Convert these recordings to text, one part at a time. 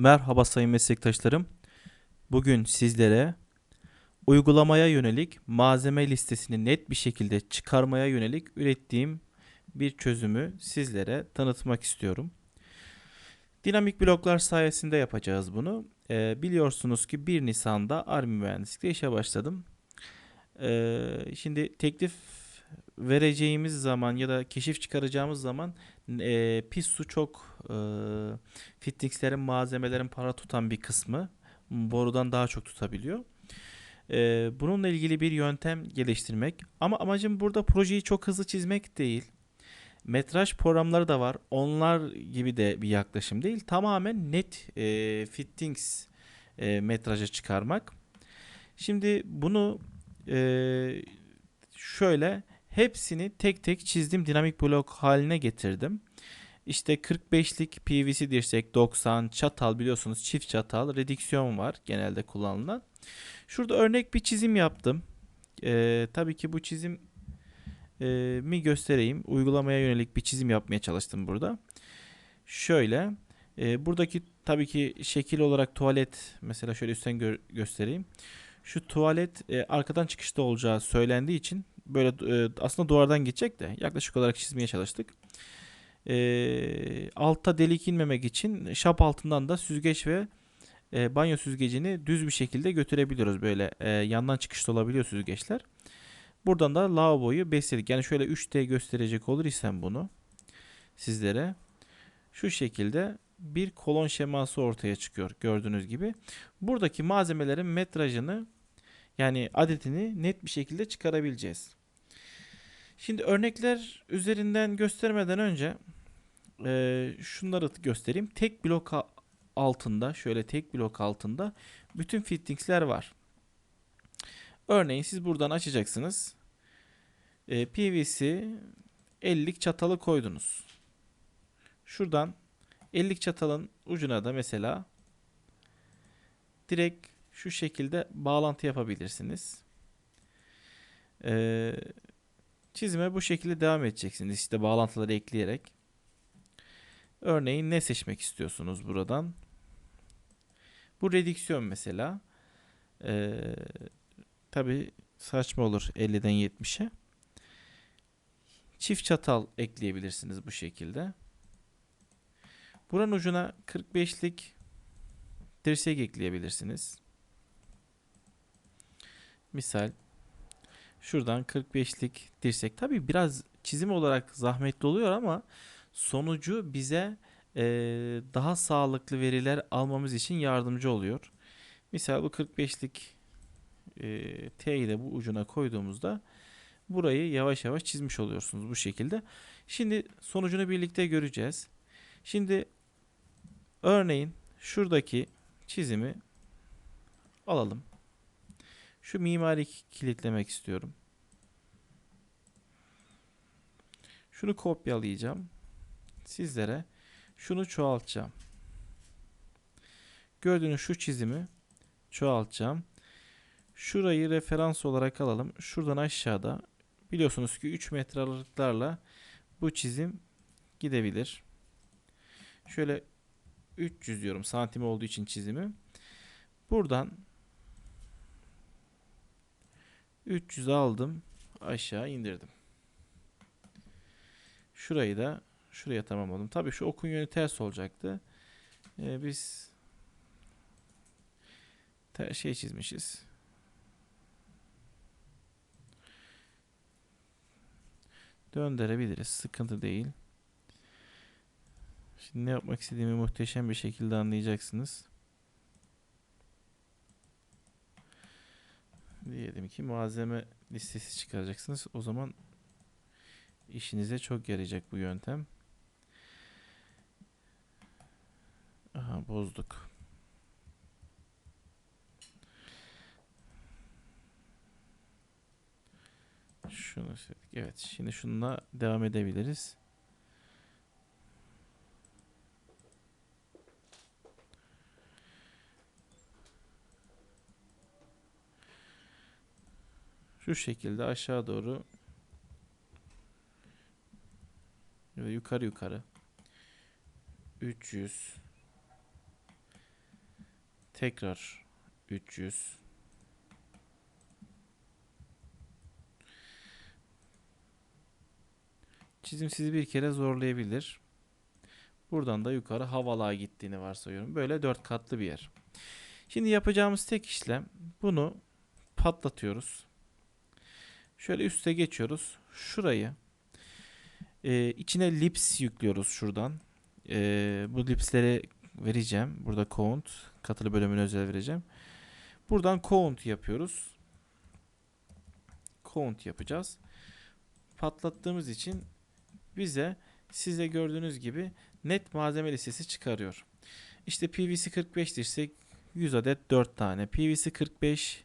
Merhaba sayın meslektaşlarım. Bugün sizlere uygulamaya yönelik malzeme listesini net bir şekilde çıkarmaya yönelik ürettiğim bir çözümü sizlere tanıtmak istiyorum. Dinamik bloklar sayesinde yapacağız bunu. Ee, biliyorsunuz ki 1 Nisan'da Army Mühendislik'te işe başladım. Ee, şimdi teklif vereceğimiz zaman ya da keşif çıkaracağımız zaman e, pis su çok e, fittingslerin malzemelerin para tutan bir kısmı borudan daha çok tutabiliyor. E, bununla ilgili bir yöntem geliştirmek ama amacım burada projeyi çok hızlı çizmek değil. Metraj programları da var. Onlar gibi de bir yaklaşım değil. Tamamen net e, fittings e, metraja çıkarmak. Şimdi bunu e, şöyle hepsini tek tek çizdim dinamik blok haline getirdim. İşte 45'lik PVC dirsek 90 çatal biliyorsunuz çift çatal redüksiyon var genelde kullanılan. Şurada örnek bir çizim yaptım. Ee, tabii ki bu çizim e, mi göstereyim. Uygulamaya yönelik bir çizim yapmaya çalıştım burada. Şöyle e, buradaki tabii ki şekil olarak tuvalet mesela şöyle üstten gö- göstereyim. Şu tuvalet e, arkadan çıkışta olacağı söylendiği için böyle e, aslında duvardan geçecek de yaklaşık olarak çizmeye çalıştık. E, altta delik inmemek için şap altından da süzgeç ve e, banyo süzgecini düz bir şekilde götürebiliyoruz. Böyle e, yandan çıkışta olabiliyor süzgeçler. Buradan da lavaboyu besledik. Yani şöyle 3D gösterecek olur isem bunu sizlere. Şu şekilde bir kolon şeması ortaya çıkıyor gördüğünüz gibi. Buradaki malzemelerin metrajını yani adetini net bir şekilde çıkarabileceğiz. Şimdi örnekler üzerinden göstermeden önce e, şunları göstereyim. Tek blok altında şöyle tek blok altında bütün fittingsler var. Örneğin siz buradan açacaksınız. E, PVC 50'lik çatalı koydunuz. Şuradan 50'lik çatalın ucuna da mesela direkt şu şekilde bağlantı yapabilirsiniz. Ee, çizime bu şekilde devam edeceksiniz. İşte bağlantıları ekleyerek. Örneğin ne seçmek istiyorsunuz buradan? Bu redüksiyon mesela. Ee, Tabi saçma olur 50'den 70'e. Çift çatal ekleyebilirsiniz bu şekilde. Buranın ucuna 45'lik dirsek ekleyebilirsiniz. Misal şuradan 45'lik dirsek. Tabi biraz çizim olarak zahmetli oluyor ama sonucu bize e, daha sağlıklı veriler almamız için yardımcı oluyor. Misal bu 45'lik e, T'yi de bu ucuna koyduğumuzda burayı yavaş yavaş çizmiş oluyorsunuz bu şekilde. Şimdi sonucunu birlikte göreceğiz. Şimdi örneğin şuradaki çizimi alalım. Şu mimari kilitlemek istiyorum. Şunu kopyalayacağım. Sizlere şunu çoğaltacağım. Gördüğünüz şu çizimi çoğaltacağım. Şurayı referans olarak alalım. Şuradan aşağıda biliyorsunuz ki 3 metre aralıklarla bu çizim gidebilir. Şöyle 300 diyorum santim olduğu için çizimi. Buradan 300 aldım aşağı indirdim. Şurayı da şuraya tamamladım. Tabii şu okun yönü ters olacaktı. Ee, biz ter şey çizmişiz. Döndürebiliriz. Sıkıntı değil. Şimdi ne yapmak istediğimi muhteşem bir şekilde anlayacaksınız. Diyelim ki malzeme listesi çıkaracaksınız. O zaman işinize çok yarayacak bu yöntem. Aha bozduk. Şunu söyledik. Evet şimdi şununla devam edebiliriz. Şu şekilde aşağı doğru ve yukarı yukarı 300 Tekrar 300. Çizim sizi bir kere zorlayabilir. Buradan da yukarı havalığa gittiğini varsayıyorum. Böyle dört katlı bir yer. Şimdi yapacağımız tek işlem bunu patlatıyoruz. Şöyle üste geçiyoruz. Şurayı e, içine lips yüklüyoruz şuradan. E, bu lipsleri vereceğim. Burada count katılı bölümüne özel vereceğim. Buradan count yapıyoruz. Count yapacağız. Patlattığımız için bize size gördüğünüz gibi net malzeme listesi çıkarıyor. İşte PVC 45 dirsek 100 adet 4 tane. PVC 45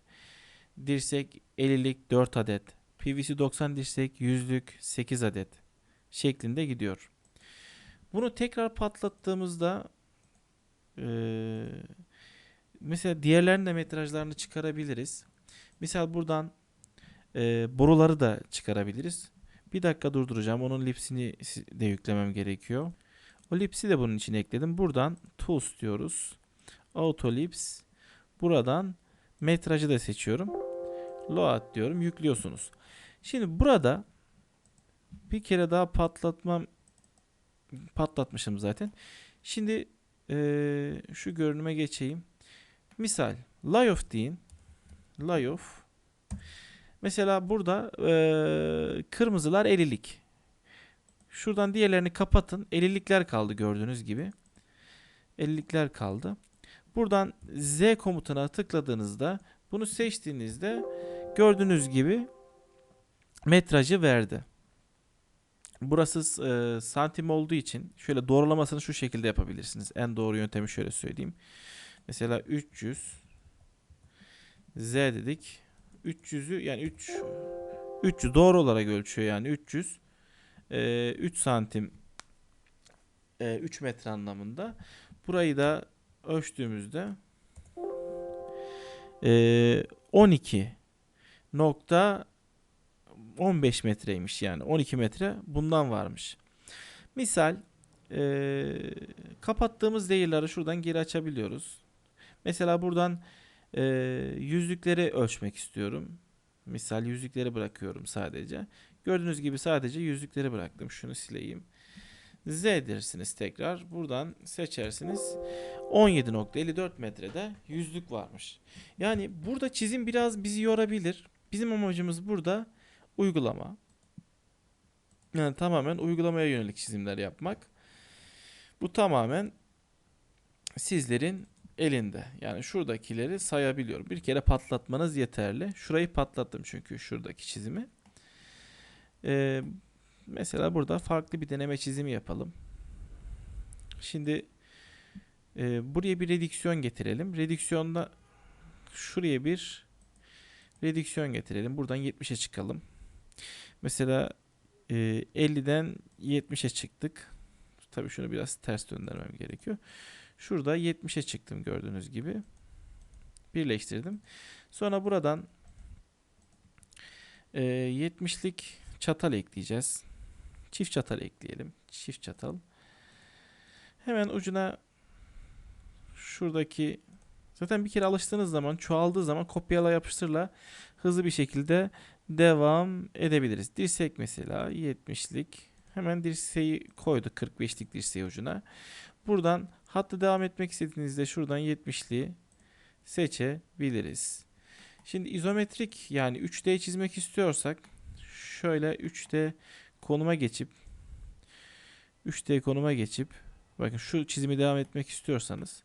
dirsek 50'lik 4 adet. PVC 90 dirsek 100'lük 8 adet şeklinde gidiyor. Bunu tekrar patlattığımızda eee, mesela diğerlerinin de metrajlarını çıkarabiliriz. Misal buradan eee, boruları da çıkarabiliriz. Bir dakika durduracağım. Onun lipsini si- de yüklemem gerekiyor. O lipsi de bunun içine ekledim. Buradan tools diyoruz. Auto lips. Buradan metrajı da seçiyorum. Load diyorum. Yüklüyorsunuz. Şimdi burada bir kere daha patlatmam patlatmışım zaten. Şimdi eee, şu görünüme geçeyim. Misal layoff deyin. Layoff. Mesela burada eee, kırmızılar 50'lik. Şuradan diğerlerini kapatın. 50'likler kaldı gördüğünüz gibi. 50'likler kaldı. Buradan Z komutuna tıkladığınızda bunu seçtiğinizde gördüğünüz gibi metrajı verdi. Burası e, santim olduğu için şöyle doğrulamasını şu şekilde yapabilirsiniz. En doğru yöntemi şöyle söyleyeyim. Mesela 300 Z dedik. 300'ü yani 3 300 doğru olarak ölçüyor yani 300 e, 3 santim e, 3 metre anlamında. Burayı da ölçtüğümüzde e, 12 nokta 15 metreymiş yani 12 metre bundan varmış. Misal e, kapattığımız değerleri şuradan geri açabiliyoruz. Mesela buradan e, yüzlükleri ölçmek istiyorum. Misal yüzlükleri bırakıyorum sadece. Gördüğünüz gibi sadece yüzlükleri bıraktım. Şunu sileyim. Z dersiniz tekrar. Buradan seçersiniz. 17.54 metrede yüzlük varmış. Yani burada çizim biraz bizi yorabilir. Bizim amacımız burada uygulama. Yani tamamen uygulamaya yönelik çizimler yapmak. Bu tamamen sizlerin elinde. Yani şuradakileri sayabiliyorum. Bir kere patlatmanız yeterli. Şurayı patlattım çünkü şuradaki çizimi. Ee, mesela burada farklı bir deneme çizimi yapalım. Şimdi e, buraya bir redüksiyon getirelim. Redüksiyonda şuraya bir redüksiyon getirelim. Buradan 70'e çıkalım. Mesela e, 50'den 70'e çıktık. Tabii şunu biraz ters döndürmem gerekiyor. Şurada 70'e çıktım gördüğünüz gibi. Birleştirdim. Sonra buradan e, 70'lik çatal ekleyeceğiz. Çift çatal ekleyelim. Çift çatal. Hemen ucuna şuradaki zaten bir kere alıştığınız zaman çoğaldığı zaman kopyala yapıştırla hızlı bir şekilde devam edebiliriz. Dirsek mesela 70'lik hemen dirseği koydu 45'lik dirseği ucuna. Buradan hatta devam etmek istediğinizde şuradan 70'liği seçebiliriz. Şimdi izometrik yani 3D çizmek istiyorsak şöyle 3D konuma geçip 3D konuma geçip bakın şu çizimi devam etmek istiyorsanız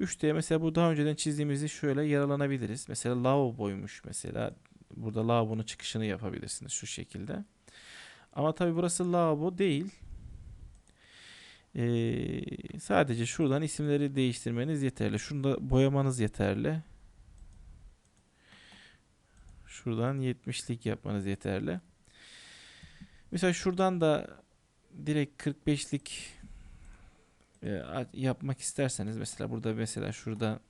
3D mesela bu daha önceden çizdiğimizi şöyle yaralanabiliriz. Mesela lavaboymuş mesela. Burada lavabonun çıkışını yapabilirsiniz şu şekilde. Ama tabi burası lavabo değil. Ee, sadece şuradan isimleri değiştirmeniz yeterli. Şunda boyamanız yeterli. Şuradan 70'lik yapmanız yeterli. Mesela şuradan da direkt 45'lik e, yapmak isterseniz mesela burada mesela şurada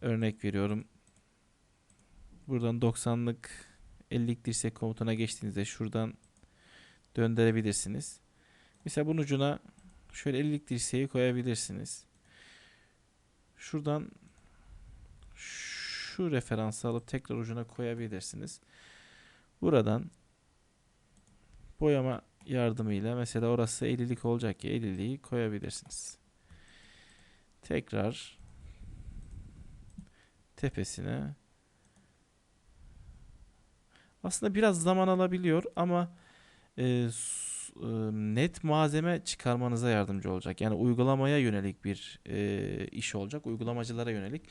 örnek veriyorum. Buradan 90'lık 50'lik dirsek komutuna geçtiğinizde şuradan döndürebilirsiniz. Mesela bunun ucuna şöyle 50'lik dirseği koyabilirsiniz. Şuradan şu referansı alıp tekrar ucuna koyabilirsiniz. Buradan boyama yardımıyla mesela orası 50'lik olacak ya 50'liği koyabilirsiniz. Tekrar tepesine aslında biraz zaman alabiliyor ama e, e, net malzeme çıkarmanıza yardımcı olacak. Yani uygulamaya yönelik bir e, iş olacak. Uygulamacılara yönelik.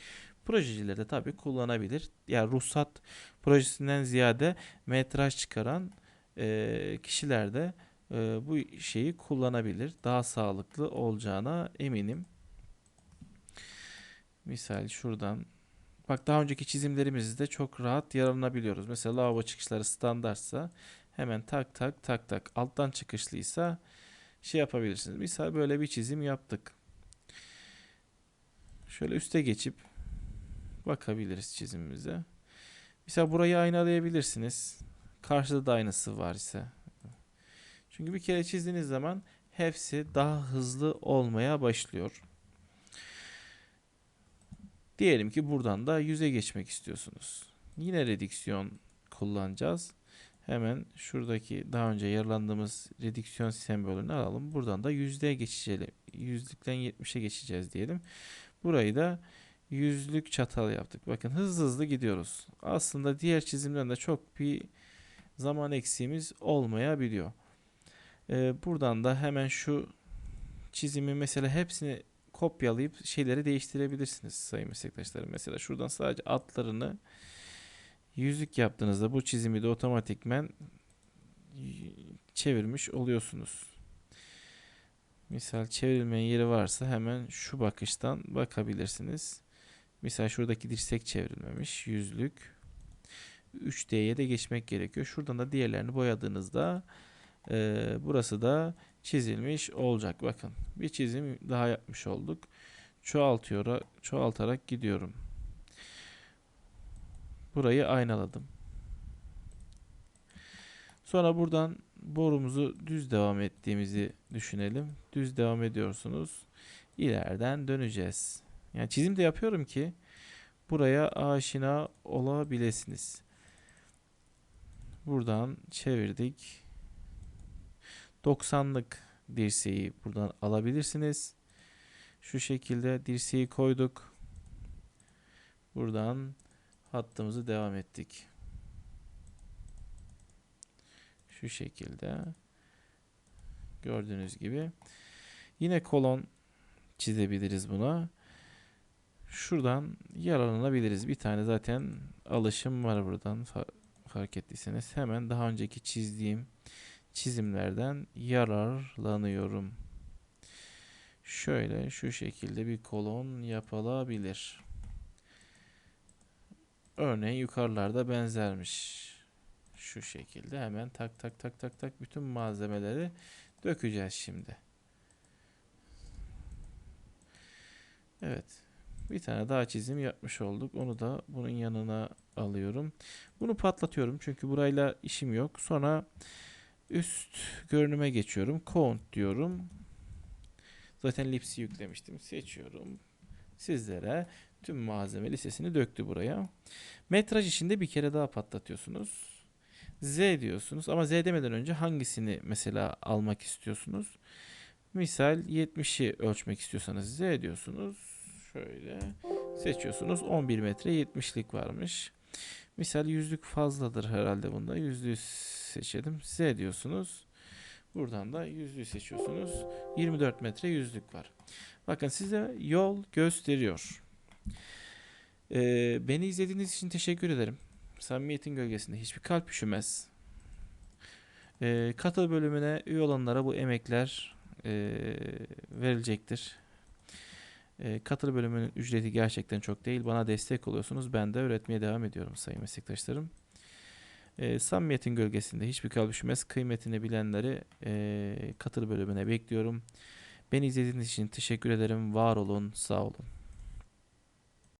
Projeciler de tabii kullanabilir. Yani ruhsat projesinden ziyade metraj çıkaran e, kişiler de e, bu şeyi kullanabilir. Daha sağlıklı olacağına eminim. Misal şuradan Bak daha önceki çizimlerimizde çok rahat yararlanabiliyoruz. Mesela lavabo çıkışları standartsa hemen tak tak tak tak. Alttan çıkışlıysa şey yapabilirsiniz. Misal böyle bir çizim yaptık. Şöyle üste geçip bakabiliriz çizimimize. Mesela burayı aynalayabilirsiniz. Karşıda da aynısı var ise. Çünkü bir kere çizdiğiniz zaman hepsi daha hızlı olmaya başlıyor. Diyelim ki buradan da yüze geçmek istiyorsunuz. Yine redüksiyon kullanacağız. Hemen şuradaki daha önce yararlandığımız redüksiyon sembolünü alalım. Buradan da yüzdeye geçeceğiz. Yüzlükten 70'e geçeceğiz diyelim. Burayı da yüzlük çatal yaptık. Bakın hızlı hızlı gidiyoruz. Aslında diğer çizimden de çok bir zaman eksiğimiz olmayabiliyor. Ee, buradan da hemen şu çizimi mesela hepsini kopyalayıp şeyleri değiştirebilirsiniz sayın meslektaşlarım. Mesela şuradan sadece atlarını yüzük yaptığınızda bu çizimi de otomatikmen çevirmiş oluyorsunuz. Misal çevrilmeyen yeri varsa hemen şu bakıştan bakabilirsiniz. Misal şuradaki dirsek çevrilmemiş yüzlük. 3D'ye de geçmek gerekiyor. Şuradan da diğerlerini boyadığınızda eee, burası da çizilmiş olacak. Bakın bir çizim daha yapmış olduk. Çoğaltıyor, çoğaltarak gidiyorum. Burayı aynaladım. Sonra buradan borumuzu düz devam ettiğimizi düşünelim. Düz devam ediyorsunuz. İleriden döneceğiz. Yani çizim de yapıyorum ki buraya aşina olabilirsiniz. Buradan çevirdik. 90'lık dirseği buradan alabilirsiniz. Şu şekilde dirseği koyduk. Buradan hattımızı devam ettik. Şu şekilde gördüğünüz gibi yine kolon çizebiliriz buna. Şuradan yararlanabiliriz. Bir tane zaten alışım var buradan fa- fark ettiyseniz. Hemen daha önceki çizdiğim çizimlerden yararlanıyorum. Şöyle şu şekilde bir kolon yapılabilir. Örneğin yukarılarda benzermiş. Şu şekilde hemen tak tak tak tak tak bütün malzemeleri dökeceğiz şimdi. Evet. Bir tane daha çizim yapmış olduk. Onu da bunun yanına alıyorum. Bunu patlatıyorum çünkü burayla işim yok. Sonra üst görünüme geçiyorum. Count diyorum. Zaten Lips'i yüklemiştim. Seçiyorum. Sizlere tüm malzeme listesini döktü buraya. Metraj içinde bir kere daha patlatıyorsunuz. Z diyorsunuz ama Z demeden önce hangisini mesela almak istiyorsunuz? Misal 70'i ölçmek istiyorsanız Z diyorsunuz. Şöyle seçiyorsunuz. 11 metre 70'lik varmış. Misal yüzlük fazladır herhalde bunda. Yüzlüğü seçelim. Z diyorsunuz. Buradan da yüzlüğü seçiyorsunuz. 24 metre yüzlük var. Bakın size yol gösteriyor. Ee, beni izlediğiniz için teşekkür ederim. Samimiyetin gölgesinde hiçbir kalp üşümez. Ee, katıl bölümüne üye olanlara bu emekler ee, verilecektir. Ee, katıl bölümünün ücreti gerçekten çok değil. Bana destek oluyorsunuz. Ben de öğretmeye devam ediyorum sayın meslektaşlarım. Ee, samimiyetin gölgesinde hiçbir kalp üşümez. Kıymetini bilenleri ee, katıl bölümüne bekliyorum. Beni izlediğiniz için teşekkür ederim. Var olun, sağ olun.